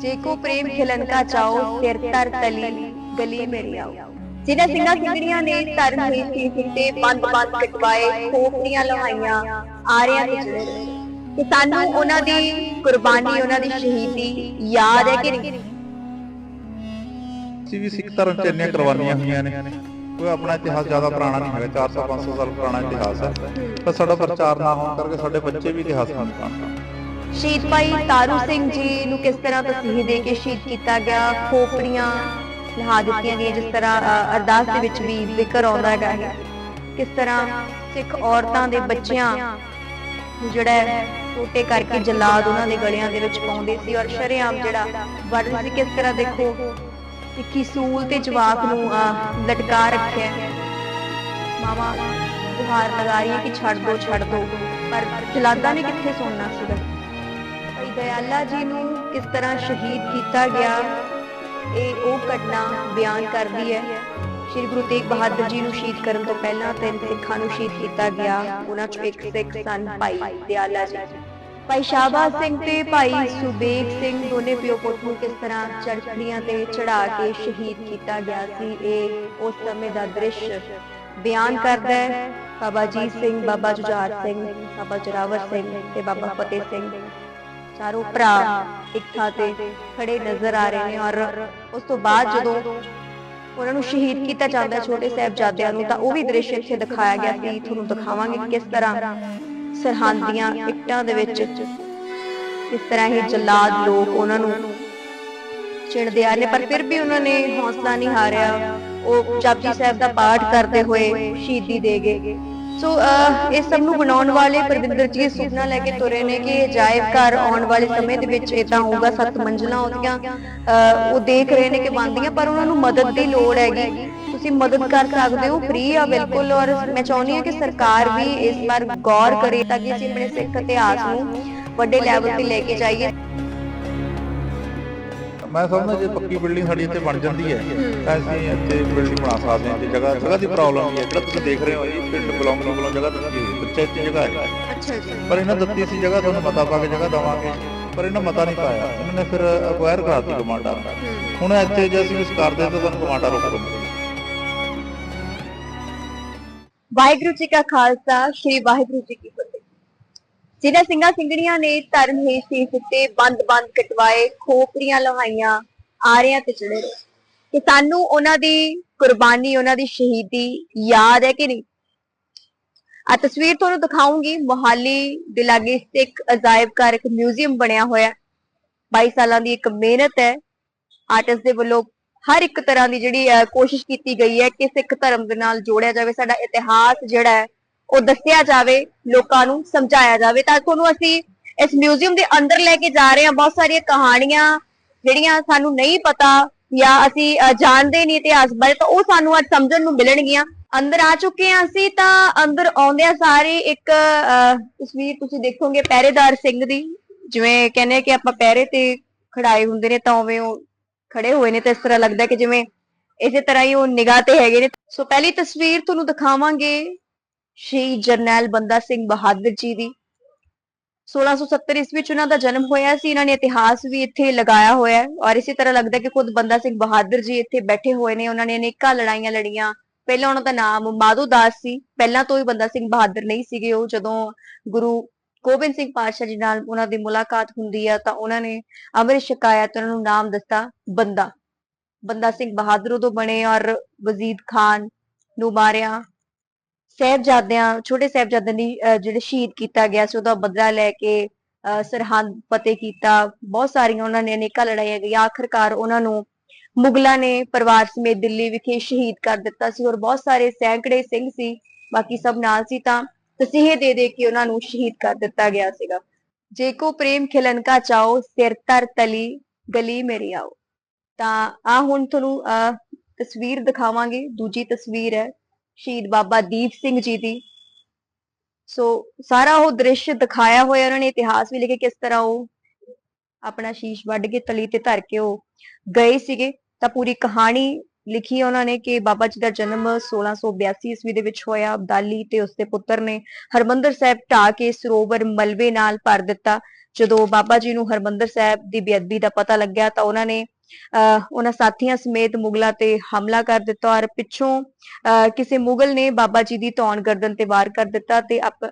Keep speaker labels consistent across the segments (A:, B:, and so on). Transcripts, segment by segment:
A: ਜੇ ਕੋ ਪ੍ਰੇਮ ਖਿਲਨ ਕਾ ਚਾਓ ਸਿਰ ਤਰ ਤਲੀ ਗਲੀ ਮੇਰੀ ਜਿਨ੍ਹਾਂ ਸਿੰਘਾਂ ਸਿੰਘੜੀਆਂ ਨੇ ਧਰਮ ਹੀ ਸੀ ਸਿੱਤੇ ਬੰਦ ਬੰਦ ਕਟਵਾਏ ਖੋਪੜੀਆਂ ਲਹਾਈਆਂ ਆਰਿਆਂ ਤੇ ਰਹੇ ਕਿ ਸਾਨੂੰ ਉਹਨਾਂ ਦੀ ਕੁਰਬਾਨੀ, ਉਹਨਾਂ ਦੀ ਸ਼ਹੀਦੀ ਯਾਦ ਹੈ ਕਿ ਨਹੀਂ?
B: ਅਸੀਂ ਵੀ ਸਿੱਖ ਧਰਮ ਚ ਇੰਨੀਆਂ ਕੁਰਬਾਨੀਆਂ ਹੋਈਆਂ ਨੇ। ਕੋਈ ਆਪਣਾ ਇਤਿਹਾਸ ਜ਼ਿਆਦਾ ਪੁਰਾਣਾ ਨਹੀਂ ਹੈਗਾ 400 500 ਸਾਲ ਪੁਰਾਣਾ ਇਤਿਹਾਸ ਹੈ। ਪਰ ਸਾਡਾ ਪ੍ਰਚਾਰ ਨਾ ਹੋਣ ਕਰਕੇ ਸਾਡੇ ਬੱਚੇ ਵੀ ਇਤਿਹਾਸ ਨੂੰ ਜਾਣਦੇ।
A: ਸ਼ਹੀਦ ਭਾਈ ਤਾਰੂ ਸਿੰਘ ਜੀ ਨੂੰ ਕਿਸ ਤਰ੍ਹਾਂ ਤਸੀਹ ਦੇ ਕੇ ਸ਼ਹੀਦ ਕੀਤਾ ਗਿਆ ਖੋਪੜੀਆਂ ਲਹਾ ਦਿੱਤੀਆਂ ਗਈਆਂ ਜਿਸ ਤਰ੍ਹਾਂ ਅ, ਅਰਦਾਸ ਦੇ ਵਿੱਚ ਵੀ ਜ਼ਿਕਰ ਆਉਂਦਾ ਹੈਗਾ ਹੈ। ਕਿਸ ਤਰ੍ਹਾਂ ਸਿੱਖ ਔਰਤਾਂ ਦੇ ਬੱਚਿਆਂ ਨੂੰ ਜਿਹੜਾ ਹੈ ਟੋਟੇ ਕਰਕੇ ਜਲਾਦ ਉਹਨਾਂ ਦੇ ਗਲਿਆਂ ਦੇ ਵਿੱਚ ਪਾਉਂਦੇ ਸੀ ਔਰ ਸ਼ਰੇਆਮ ਜਿਹੜਾ ਵੱਢਦੇ ਸੀ ਕਿਸ ਤਰ੍ਹਾਂ ਦੇਖੋ ਸਿੱਖੀ ਸੂਲ ਤੇ ਜਵਾਕ ਨੂੰ ਅ, ਲਟਕਾ ਰੱਖਿਆ ਹੈ। ਮਾਵਾ ਗੁਹਾਰ ਲਗਾ ਰਹੀ ਹੈ ਕਿ ਛੱਡ ਦੋ ਛੱਡ ਦੋ ਪਰ ਜਲਾਦਾਂ ਨੇ ਕਿੱਥੇ ਸੁਣਨਾ ਸੀਗਾ ਦਇਆਲਾ ਜੀ ਨੂੰ ਕਿਸ ਤਰ੍ਹਾਂ ਸ਼ਹੀਦ ਕੀਤਾ ਗਿਆ, ਇਹ ਉਹ ਘਟਨਾ ਬਿਆਨ ਕਰਦੀ ਹੈ। ਸ਼੍ਰੀ ਗੁਰੂ ਤੇਗ ਬਹਾਦਰ ਜੀ ਨੂੰ ਸ਼ਹੀਦ ਕਰਨ ਤੋਂ ਪਹਿਲਾਂ ਤਿੰਨ ਸਿੱਖਾਂ ਨੂੰ ਸ਼ਹੀਦ ਕੀਤਾ ਗਿਆ, ਉਹਨਾਂ ਚੋਂ ਇੱਕ ਸਿੱਖ ਸਨ ਭਾਈ ਦਇਆਲਾ ਜੀ। ਭਾਈ ਸ਼ਾਹਬਾਜ਼ ਸਿੰਘ ਤੇ ਭਾਈ ਸੁਬੇਗ ਸਿੰਘ ਦੋਨੇ ਪਿਓ ਪੁੱਤ ਨੂੰ ਕਿਸ ਤਰ੍ਹਾਂ ਚੜਖੜੀਆਂ ਤੇ ਚੜਾ ਕੇ ਸ਼ਹੀਦ ਕੀਤਾ ਗਿਆ ਸੀ, ਇਹ ਉਸ ਸਮੇਂ ਦਾ ਦ੍ਰਿਸ਼ ਬਿਆਨ ਕਰਦਾ ਹੈ। ਬਾਬਾ ਜੀਤ ਸਿੰਘ, ਬਾਬਾ ਜੁਝਾਰ ਸਿੰਘ, ਬਾਬਾ ਜਰਾਵਰ ਸਿੰਘ ਤੇ ਬਾਬਾ ਫਤਿਹ ਸਿੰਘ। ਚਾਰੋਂ ਭਰਾ ਇੱਕ ਥਾਂ ਤੇ ਖੜੇ ਨਜ਼ਰ ਆ ਰਹੇ ਨੇ ਔਰ ਉਸ ਤੋਂ ਬਾਅਦ ਜਦੋਂ ਉਹਨਾਂ ਨੂੰ ਸ਼ਹੀਦ ਕੀਤਾ ਜਾਂਦਾ ਛੋਟੇ ਸਾਹਿਬਜ਼ਾਦਿਆਂ ਨੂੰ ਤਾਂ ਉਹ ਵੀ ਦ੍ਰਿਸ਼ ਇੱਥੇ ਦਿਖਾਇਆ ਗਿਆ ਸੀ ਤੁਹਾਨੂੰ ਦਿਖਾਵਾਂਗੇ ਕਿਸ ਤਰ੍ਹਾਂ ਸਰਹੰਦ ਦੀਆਂ ਇੱਟਾਂ ਦੇ ਵਿੱਚ ਕਿਸ ਤਰ੍ਹਾਂ ਹੀ ਜਲਾਦ ਲੋਕ ਉਹਨਾਂ ਨੂੰ ਚਿਣਦੇ ਆ ਨੇ ਪਰ ਫਿਰ ਵੀ ਉਹਨਾਂ ਨੇ ਹੌਸਲਾ ਨਹੀਂ ਹਾਰਿਆ ਉਹ ਜਪਜੀ ਸਾਹਿਬ ਦਾ ਪਾਠ ਕਰਦੇ ਹੋਏ ਸ਼ਹੀਦੀ ਦੇ ਗਏ ਸੋ ਅਹ, uh, ਸਭ ਨੂੰ ਬਣਾਉਣ ਵਾਲੇ ਪ੍ਰਵਿੰਦਰ ਜੀ ਇਹ ਸੁਪਨਾ ਲੈ ਕੇ ਤੁਰੇ ਨੇ ਕਿ ਅਜਾਇਬ ਘਰ ਆਉਣ ਵਾਲੇ ਸਮੇਂ ਦੇ ਵਿੱਚ ਇਦਾਂ ਹੋਊਗਾ ਸੱਤ ਮੰਜ਼ਲਾਂ ਉਹਦੀਆਂ ਉਹ ਦੇਖ ਰਹੇ ਨੇ ਕਿ ਬਣਦੀਆਂ ਪਰ ਉਹਨਾਂ ਨੂੰ ਮਦਦ ਦੀ ਲੋੜ ਹੈਗੀ। ਤੁਸੀਂ ਮਦਦ ਕਰ ਸਕਦੇ ਹੋ ਫ੍ਰੀ ਆ ਬਿਲਕੁਲ ਔਰ ਮੈਂ ਚਾਹੁੰਦੀ ਹਾਂ ਕਿ ਸਰਕਾਰ ਵੀ ਇਸ ਵਾਰ ਗੌਰ ਕਰੇ ਤਾਂ ਕਿ ਅਸੀਂ ਆਪਣੇ ਸਿੱਖ ਇਤਿਹਾਸ ਨੂੰ ਵੱਡੇ ਲੈਵਲ ਤੇ ਲੈ ਕੇ ਜਾਈਏ।
B: ਮੈਂ ਸਮਝਦਾ ਜੇ ਪੱਕੀ ਬਿਲਡਿੰਗ ਸਾਡੀ ਇੱਥੇ ਬਣ ਜਾਂਦੀ ਹੈ ਤਾਂ ਅਸੀਂ ਇੱਥੇ ਬਿਲਡਿੰਗ ਬਣਾ ਸਕਦੇ ਹਾਂ ਜੇ। ਜਗ੍ਹਾ ਜਗ੍ਹਾ ਦੀ ਪ੍ਰੋਬਲਮ ਹੈ। ਜਿਹੜਾ ਤੁਸੀਂ ਦੇਖ ਰਹੇ ਹੋ ਜੀ ਪਿੰਡ ਬਲੌਂਗ ਬਲੌਂਗ ਜਗ੍ਹਾ ਦਿੱਤੀ ਹੋਈ ਬੱਚਾ ਇੱਥੇ ਜਗ੍ਹਾ ਹੈ।
A: ਅੱਛਾ ਜੀ।
B: ਪਰ ਇਹਨਾਂ ਦਿੱਤੀ ਸੀ ਜਗ੍ਹਾ ਤੁਹਾਨੂੰ ਮਤਾ ਪਾ ਕੇ ਜਗ੍ਹਾ ਦਵਾਂਗੇ। ਪਰ ਇਹਨਾਂ ਮਤਾ ਨਹੀਂ ਪਾਇਆ। ਇਹਨਾਂ ਨੇ ਫਿਰ ਅਕਵਾਇਰ ਕਰਾਤੀ ਕਮਾਂਡਾ ਹੁਣ ਇੱਥੇ ਜੇ ਅਸੀਂ ਕੁਝ ਕਰਦੇ ਤਾਂ ਤੁਹਾਨੂੰ ਕਮਾਂਡਾ ਰੋਕ ਦਿੰਦੇ
A: ਵਾਹਿਗੁਰੂ ਜੀ ਕਾ ਖਾਲਸਾ ਸ੍ਰੀ ਵਾਹਿਗੁਰੂ ਜੀ ਕੀ ਫਤਿਹ। ਜਿਨ੍ਹਾਂ ਸਿੰਘਾਂ ਸਿੰਘੜੀਆਂ ਨੇ ਧਰਮ ਹੀ ਸੀ ਸਿੱਤੇ ਬੰਦ ਬੰਦ ਕਟਵਾਏ ਖੋਪੜੀਆਂ ਲਹਾਈਆਂ ਆਰਿਆਂ ਤੇ ਚੜੇ ਕਿ ਸਾਨੂੰ ਉਹਨਾਂ ਦੀ ਕੁਰਬਾਨੀ ਉਹਨਾਂ ਦੀ ਸ਼ਹੀਦੀ ਯਾਦ ਹੈ ਕਿ ਨਹੀਂ? ਆ ਤਸਵੀਰ ਤੁਹਾਨੂੰ ਦਿਖਾਉਂਗੀ। ਮੋਹਾਲੀ ਦੇ ਲਾਗੇ ਸਿੱਖ ਅਜਾਇਬ ਘਰ ਇੱਕ ਮਿਊਜ਼ੀਅਮ ਬਣਿਆ ਹੋਇਆ। ਹੈ। 22 ਸਾਲਾਂ ਦੀ ਇੱਕ ਮਿਹਨਤ ਹੈ। ਆਰਟਿਸਟ ਦੇ ਵੱਲੋਂ ਹਰ ਇੱਕ ਤਰ੍ਹਾਂ ਦੀ ਜਿਹੜੀ ਅਹ, ਕੋਸ਼ਿਸ਼ ਕੀਤੀ ਗਈ ਹੈ ਕਿ ਸਿੱਖ ਧਰਮ ਦੇ ਨਾਲ ਜੋੜਿਆ ਜਾਵੇ। ਸਾਡਾ ਇਤਿਹਾਸ ਜਿਹੜਾ ਹੈ ਉਹ ਦੱਸਿਆ ਜਾਵੇ, ਲੋਕਾਂ ਨੂੰ ਸਮਝਾਇਆ ਜਾਵੇ, ਤਾਂ ਤੁਹਾਨੂੰ ਅਸੀਂ ਇਸ ਮਿਊਜ਼ੀਅਮ ਦੇ ਅੰਦਰ ਲੈ ਕੇ ਜਾ ਰਹੇ ਹਾਂ। ਬਹੁਤ ਸਾਰੀਆਂ ਕਹਾਣੀਆਂ ਜਿਹੜੀਆਂ ਸਾਨੂੰ ਨਹੀਂ ਪਤਾ ਜਾਂ ਅਸੀਂ ਜਾਣਦੇ ਨਹੀਂ ਇਤਿਹਾਸ ਬਾਰੇ, ਤਾਂ ਉਹ ਸਾਨੂੰ ਅੱਜ ਸਮਝਣ ਨੂੰ ਮਿਲਣਗੀਆਂ। ਅੰਦਰ ਆ ਚੁੱਕੇ ਹਾਂ ਅਸੀਂ ਤਾਂ ਅੰਦਰ ਆਉਂਦਿਆਂ ਸਾਰੇ ਇੱਕ ਤਸਵੀਰ ਤੁਸੀਂ ਦੇਖੋਗੇ ਪਹਿਰੇਦਾਰ ਸਿੰਘ ਦੀ। ਜਿਵੇਂ ਕਹਿੰਦੇ ਕਿ ਆਪਾਂ ਪਹਿਰੇ ਤੇ ਖੜਾਏ ਹੁੰਦੇ ਨੇ ਤਾਂ ਉਵੇਂ ਉਹ ਖੜੇ ਹੋਏ ਨੇ, ਤਾਂ ਇਸ ਤਰ੍ਹਾਂ ਲੱਗਦਾ ਕਿ ਜਿਵੇਂ ਇਸੇ ਤਰ੍ਹਾਂ ਹੀ ਉਹ ਨਿਗਾਹ ਤੇ ਹੈਗੇ ਨੇ। ਸੋ ਪਹਿਲੀ ਤਸਵੀਰ ਤੁਹਾਨੂੰ ਦਿਖਾਵਾਂਗੇ। ਸ਼ਹੀਦ ਜਰਨੈਲ ਬੰਦਾ ਸਿੰਘ ਬਹਾਦਰ ਜੀ ਦੀ। 1670 ਈਸਵੀ ਵਿੱਚ ਉਹਨਾਂ ਦਾ ਜਨਮ ਹੋਇਆ ਸੀ, ਇਹਨਾਂ ਨੇ ਇਤਿਹਾਸ ਵੀ ਇੱਥੇ ਲਗਾਇਆ ਹੋਇਆ ਹੈ ਔਰ ਇਸੇ ਤਰ੍ਹਾਂ ਲੱਗਦਾ ਕਿ ਖੁਦ ਬੰਦਾ ਸਿੰਘ ਬਹਾਦਰ ਜੀ ਇੱਥੇ ਬੈਠੇ ਹੋਏ ਨੇ, ਉਹਨਾਂ ਨੇ ਅਨੇਕਾਂ ਲੜਾਈਆਂ ਲੜੀਆਂ। ਪਹਿਲਾਂ ਉਹਨਾਂ ਦਾ ਨਾਮ ਮਾਧੋ ਦਾਸ ਸੀ, ਪਹਿਲਾਂ ਤੋਂ ਹੀ ਬੰਦਾ ਸਿੰਘ ਬਹਾਦਰ ਨਹੀਂ ਸੀਗੇ ਉਹ। ਜਦੋਂ ਗੁਰੂ ਗੋਬਿੰਦ ਸਿੰਘ ਪਾਤਸ਼ਾਹ ਜੀ ਨਾਲ ਉਹਨਾਂ ਦੀ ਮੁਲਾਕਾਤ ਹੁੰਦੀ ਹੈ ਤਾਂ ਉਹਨਾਂ ਨੇ ਅੰਮ੍ਰਿਤ ਛਕਾਇਆ ਤੇ ਉਹਨਾਂ ਨੂੰ ਨਾਮ ਦਿੱਤਾ ਬੰਦਾ। ਬੰਦਾ ਸਿੰਘ ਬਹਾਦਰ ਉਦੋਂ ਬਣੇ ਔਰ ਵਜ਼ੀਦ ਖਾਨ ਨੂੰ ਮਾਰਿਆ। ਸਹਿਬਜ਼ਾਦਿਆਂ ਛੋਟੇ ਸਹਿਬਜ਼ਾਦਿਆਂ ਦੀ ਜਿਹੜੇ ਸ਼ਹੀਦ ਕੀਤਾ ਗਿਆ ਸੀ ਉਹਦਾ ਬਦਲਾ ਲੈ ਕੇ ਸਰਹੰਦ ਫਤਿਹ ਕੀਤਾ। ਬਹੁਤ ਸਾਰੀਆਂ ਉਹਨਾਂ ਨੇ ਅਨੇਕਾਂ ਲੜਾਈਆਂ ਗਈਆਂ। ਆਖਰਕਾਰ ਉਹਨਾਂ ਨੂੰ ਮੁਗਲਾਂ ਨੇ ਪਰਿਵਾਰ ਸਮੇਤ ਦਿੱਲੀ ਵਿਖੇ ਸ਼ਹੀਦ ਕਰ ਦਿੱਤਾ ਸੀ ਔਰ ਬਹੁਤ ਸਾਰੇ ਸੈਂਕੜੇ ਸਿੰਘ ਸੀ ਬਾਕੀ ਸਭ ਨਾਲ ਸੀ ਤਾਂ ਤਸੀਹੇ ਦੇ ਦੇ ਕੇ ਉਹਨਾਂ ਨੂੰ ਸ਼ਹੀਦ ਕਰ ਦਿੱਤਾ ਗਿਆ ਸੀਗਾ। ਜੇ ਕੋ ਪ੍ਰੇਮ ਖਿਲਨ ਕਾ ਚਾਓ ਸਿਰ ਤਰ ਤਲੀ ਗਲੀ ਮੇਰੀ ਆਓ। ਤਾਂ ਆ ਹੁਣ ਤੁਹਾਨੂੰ ਅਹ, ਤਸਵੀਰ ਦਿਖਾਵਾਂਗੇ। ਦੂਜੀ ਤਸਵੀਰ ਹੈ। ਸ਼ਹੀਦ ਬਾਬਾ ਦੀਪ ਸਿੰਘ ਜੀ ਦੀ। ਸੋ ਸਾਰਾ ਉਹ ਦ੍ਰਿਸ਼ ਦਿਖਾਇਆ ਹੋਇਆ ਉਹਨਾਂ ਨੇ, ਇਤਿਹਾਸ ਵੀ ਲਿਖੇ ਕਿਸ ਤਰ੍ਹਾਂ ਉਹ ਆਪਣਾ ਸ਼ੀਸ਼ ਵੱਢ ਕੇ, ਤਲੀ ਤੇ ਧਰ ਕੇ ਉਹ ਗਏ ਸੀਗੇ। ਤਾਂ ਪੂਰੀ ਕਹਾਣੀ ਲਿਖੀ ਉਹਨਾਂ ਨੇ ਕਿ ਬਾਬਾ ਜੀ ਦਾ ਜਨਮ 1682 ਈਸਵੀ ਦੇ ਵਿੱਚ ਹੋਇਆ। ਅਬਦਾਲੀ ਤੇ ਉਸਦੇ ਪੁੱਤਰ ਨੇ ਹਰਮੰਦਰ ਸਾਹਿਬ ਢਾਹ ਕੇ ਸਰੋਵਰ ਮਲਬੇ ਨਾਲ ਭਰ ਦਿੱਤਾ। ਜਦੋਂ ਬਾਬਾ ਜੀ ਨੂੰ ਹਰਮੰਦਰ ਸਾਹਿਬ ਦੀ ਬੇਅਦਬੀ ਦਾ ਪਤਾ ਲੱਗਿਆ ਤਾਂ ਉਹਨਾਂ ਨੇ ਉਹਨਾਂ ਸਾਥੀਆਂ ਸਮੇਤ ਮੁਗਲਾਂ ਤੇ ਹਮਲਾ ਕਰ ਦਿੱਤਾ ਔਰ ਪਿੱਛੋਂ ਕਿਸੇ ਮੁਗਲ ਨੇ ਬਾਬਾ ਜੀ ਦੀ ਧੌਣ ਗਰਦਨ ਤੇ ਵਾਰ ਕਰ ਦਿੱਤਾ ਤੇ ਆਪ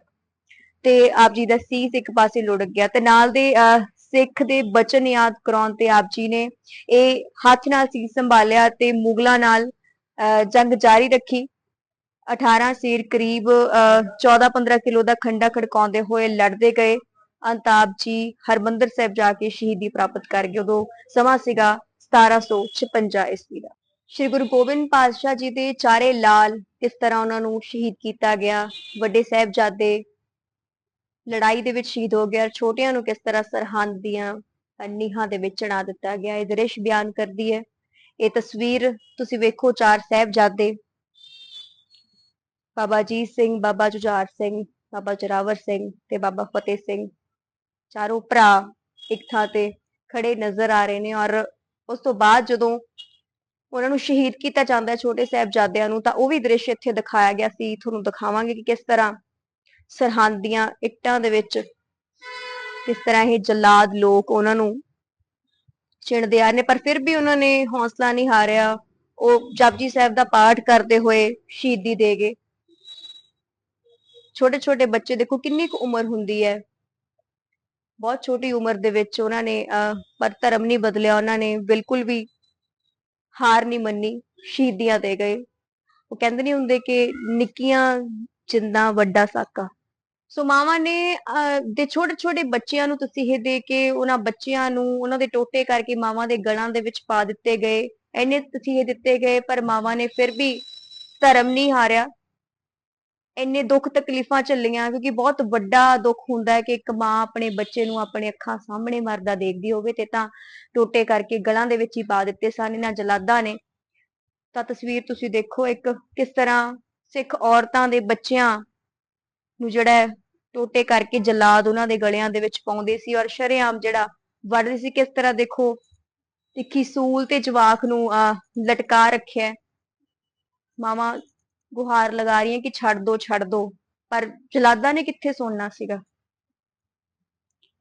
A: ਤੇ ਆਪ ਜੀ ਦਾ ਸੀਸ ਇੱਕ ਪਾਸੇ ਲੁੜਕ ਗਿਆ ਤੇ ਨਾਲ ਦੇ ਅਹ, ਸਿੱਖ ਦੇ ਬਚਨ ਯਾਦ ਕਰਾਉਣ ਤੇ ਆਪ ਜੀ ਨੇ ਇਹ ਹੱਥ ਨਾਲ ਸੀਸ ਸੰਭਾਲਿਆ ਤੇ ਮੁਗਲਾਂ ਨਾਲ ਅਹ, ਜੰਗ ਜਾਰੀ ਰੱਖੀ। 18 ਸੀਰ ਕਰੀਬ 14-15 ਕਿਲੋ ਦਾ ਖੰਡਾ ਖੜਕਾਉਂਦੇ ਹੋਏ ਲੜਦੇ ਗਏ। ਅੰਤ ਆਪ ਜੀ ਹਰਮੰਦਰ ਸਾਹਿਬ ਜਾ ਕੇ ਸ਼ਹੀਦੀ ਪ੍ਰਾਪਤ ਕਰ ਗਏ। ਉਦੋਂ ਸਮਾਂ ਸੀਗਾ 1756 ਈਸਵੀ ਦਾ। ਸ਼੍ਰੀ ਗੁਰੂ ਗੋਬਿੰਦ ਪਾਤਸ਼ਾਹ ਜੀ ਦੇ ਚਾਰੇ ਲਾਲ ਕਿਸ ਤਰ੍ਹਾਂ ਉਹਨਾਂ ਨੂੰ ਸ਼ਹੀਦ ਕੀਤਾ ਗਿਆ। ਵੱਡੇ ਸਾਹਿਬਜ਼ਾਦੇ ਲੜਾਈ ਦੇ ਵਿੱਚ ਸ਼ਹੀਦ ਹੋ ਗਏ ਔਰ ਛੋਟਿਆਂ ਨੂੰ ਕਿਸ ਤਰ੍ਹਾਂ ਸਰਹੰਦ ਦੀਆਂ ਨੀਹਾਂ ਦੇ ਵਿੱਚ ਚੜਾ ਦਿੱਤਾ ਗਿਆ। ਇਹ ਦ੍ਰਿਸ਼ ਬਿਆਨ ਕਰਦੀ ਹੈ। ਇਹ ਤਸਵੀਰ ਤੁਸੀਂ ਵੇਖੋ ਚਾਰ ਸਾਹਿਬਜ਼ਾਦੇ। ਬਾਬਾ ਅਜੀਤ ਸਿੰਘ, ਬਾਬਾ ਜੁਝਾਰ ਸਿੰਘ, ਬਾਬਾ ਜਰਾਵਰ ਸਿੰਘ ਤੇ ਬਾਬਾ ਫਤਿਹ ਸਿੰਘ। ਚਾਰੋਂ ਭਰਾ ਇੱਕ ਥਾਂ ਤੇ ਖੜੇ ਨਜ਼ਰ ਆ ਰਹੇ ਨੇ ਔਰ ਉਸ ਤੋਂ ਬਾਅਦ ਜਦੋਂ ਉਹਨਾਂ ਨੂੰ ਸ਼ਹੀਦ ਕੀਤਾ ਜਾਂਦਾ ਹੈ ਛੋਟੇ ਸਾਹਿਬਜ਼ਾਦਿਆਂ ਨੂੰ, ਤਾਂ ਉਹ ਵੀ ਦ੍ਰਿਸ਼ ਇੱਥੇ ਦਿਖਾਇਆ ਗਿਆ ਸੀ। ਤੁਹਾਨੂੰ ਦਿਖਾਵਾਂਗੇ ਕਿ ਕਿਸ ਤਰ੍ਹਾਂ ਸਰਹੰਦ ਦੀਆਂ ਇੱਟਾਂ ਦੇ ਵਿੱਚ ਕਿਸ ਤਰ੍ਹਾਂ ਇਹ ਜਲਾਦ ਲੋਕ ਉਹਨਾਂ ਨੂੰ ਚਿਣਦੇ ਆ ਰਹੇ ਨੇ। ਪਰ ਫਿਰ ਵੀ ਉਹਨਾਂ ਨੇ ਹੌਸਲਾ ਨਹੀਂ ਹਾਰਿਆ। ਉਹ ਜਪਜੀ ਸਾਹਿਬ ਦਾ ਪਾਠ ਕਰਦੇ ਹੋਏ ਸ਼ਹੀਦੀ ਦੇ ਗਏ। ਛੋਟੇ ਛੋਟੇ ਬੱਚੇ ਦੇਖੋ ਕਿੰਨੀ ਕੁ ਉਮਰ ਹੁੰਦੀ ਹੈ। ਬਹੁਤ ਛੋਟੀ ਉਮਰ ਦੇ ਵਿੱਚ ਉਹਨਾਂ ਨੇ ਪਰ ਧਰਮ ਨਹੀਂ ਬਦਲਿਆ ਉਹਨਾਂ ਨੇ ਬਿਲਕੁਲ ਵੀ ਹਾਰ ਨਹੀਂ ਮੰਨੀ ਸ਼ਹੀਦੀਆਂ ਦੇ ਗਏ। ਉਹ ਕਹਿੰਦੇ ਨਹੀਂ ਹੁੰਦੇ ਕਿ ਨਿੱਕੀਆਂ ਜਿੰਦਾ ਵੱਡਾ ਸਾਕਾ। ਸੋ ਮਾਵਾਂ ਨੇ ਅਹ, ਦੇ ਛੋਟੇ ਛੋਟੇ ਬੱਚਿਆਂ ਨੂੰ ਤਸੀਹੇ ਦੇ ਕੇ ਉਹਨਾਂ ਬੱਚਿਆਂ ਨੂੰ ਉਹਨਾਂ ਦੇ ਟੋਟੇ ਕਰਕੇ ਮਾਵਾਂ ਦੇ ਗਲਾਂ ਦੇ ਵਿੱਚ ਪਾ ਦਿੱਤੇ ਗਏ। ਇੰਨੇ ਤਸੀਹੇ ਦਿੱਤੇ ਗਏ ਪਰ ਮਾਵਾਂ ਨੇ ਫਿਰ ਵੀ ਧਰਮ ਨਹੀਂ ਹਾਰਿਆ। ਇੰਨੇ ਦੁੱਖ ਤਕਲੀਫਾਂ ਝੱਲੀਆਂ, ਕਿਉਂਕਿ ਬਹੁਤ ਵੱਡਾ ਦੁੱਖ ਹੁੰਦਾ ਹੈ ਕਿ ਇੱਕ ਮਾਂ ਆਪਣੇ ਬੱਚੇ ਨੂੰ ਆਪਣੇ ਅੱਖਾਂ ਸਾਹਮਣੇ ਮਰਦਾ ਦੇਖਦੀ ਹੋਵੇ ਤੇ ਤਾਂ ਟੋਟੇ ਕਰਕੇ ਗਲਾਂ ਦੇ ਵਿੱਚ ਹੀ ਪਾ ਦਿੱਤੇ ਸਨ, ਇਹਨਾਂ ਜਲਾਦਾਂ ਨੇ ਤਾਂ ਤਸਵੀਰ ਤੁਸੀਂ ਦੇਖੋ ਇੱਕ ਕਿਸ ਤਰ੍ਹਾਂ ਸਿੱਖ ਔਰਤਾਂ ਦੇ ਬੱਚਿਆਂ ਨੂੰ ਜਿਹੜਾ ਟੋਟੇ ਕਰਕੇ ਜਲਾਦ ਉਹਨਾਂ ਦੇ ਗਲਿਆਂ ਦੇ ਵਿੱਚ ਪਾਉਂਦੇ ਸੀ ਔਰ ਸ਼ਰੇਆਮ ਜਿਹੜਾ ਵੱਢਦੇ ਸੀ, ਕਿਸ ਤਰ੍ਹਾਂ ਦੇਖੋ ਤਿੱਖੀ ਸੂਲ ਤੇ ਜਵਾਕ ਨੂੰ ਆ ਲਟਕਾ ਰੱਖਿਆ ਹੈ। ਮਾਵਾਂ ਗੁਹਾਰ ਲਗਾ ਰਹੀਆਂ ਕਿ ਛੱਡ ਦੋ ਛੱਡ ਦੋ। ਪਰ ਜਲਾਦਾਂ ਨੇ ਕਿੱਥੇ ਸੁਣਨਾ ਸੀਗਾ?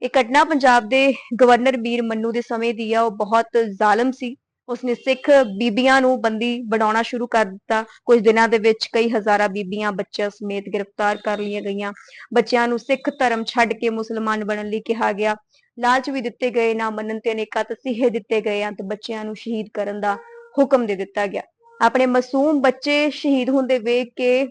A: ਇਹ ਘਟਨਾ ਪੰਜਾਬ ਦੇ ਗਵਰਨਰ ਬੀਰ ਮੰਨੂ ਦੇ ਸਮੇਂ ਦੀ ਆ। ਉਹ ਬਹੁਤ ਜ਼ਾਲਮ ਸੀ। ਉਸਨੇ ਸਿੱਖ ਬੀਬੀਆਂ ਨੂੰ ਬੰਦੀ ਬਣਾਉਣਾ ਸ਼ੁਰੂ ਕਰ ਦਿੱਤਾ। ਕੁਝ ਦਿਨਾਂ ਦੇ ਵਿੱਚ ਕਈ ਹਜ਼ਾਰਾਂ ਬੀਬੀਆਂ, ਬੱਚਿਆਂ ਸਮੇਤ ਗ੍ਰਿਫਤਾਰ ਕਰ ਲਈਆਂ ਗਈਆਂ। ਬੱਚਿਆਂ ਨੂੰ ਸਿੱਖ ਧਰਮ ਛੱਡ ਕੇ ਮੁਸਲਮਾਨ ਬਣਨ ਲਈ ਕਿਹਾ ਗਿਆ। ਲਾਲਚ ਵੀ ਦਿੱਤੇ ਗਏ, ਨਾ ਮੰਨਣ ਤੇ ਅਨੇਕਾਂ ਤਸੀਹੇ ਦਿੱਤੇ ਗਏ। ਅੰਤ ਬੱਚਿਆਂ ਨੂੰ ਸ਼ਹੀਦ ਕਰਨ ਦਾ ਹੁਕਮ ਦੇ ਦਿੱਤਾ ਗਿਆ। ਆਪਣੇ ਮਾਸੂਮ ਬੱਚੇ ਸ਼ਹੀਦ ਹੁੰਦੇ ਵੇਖ ਕੇ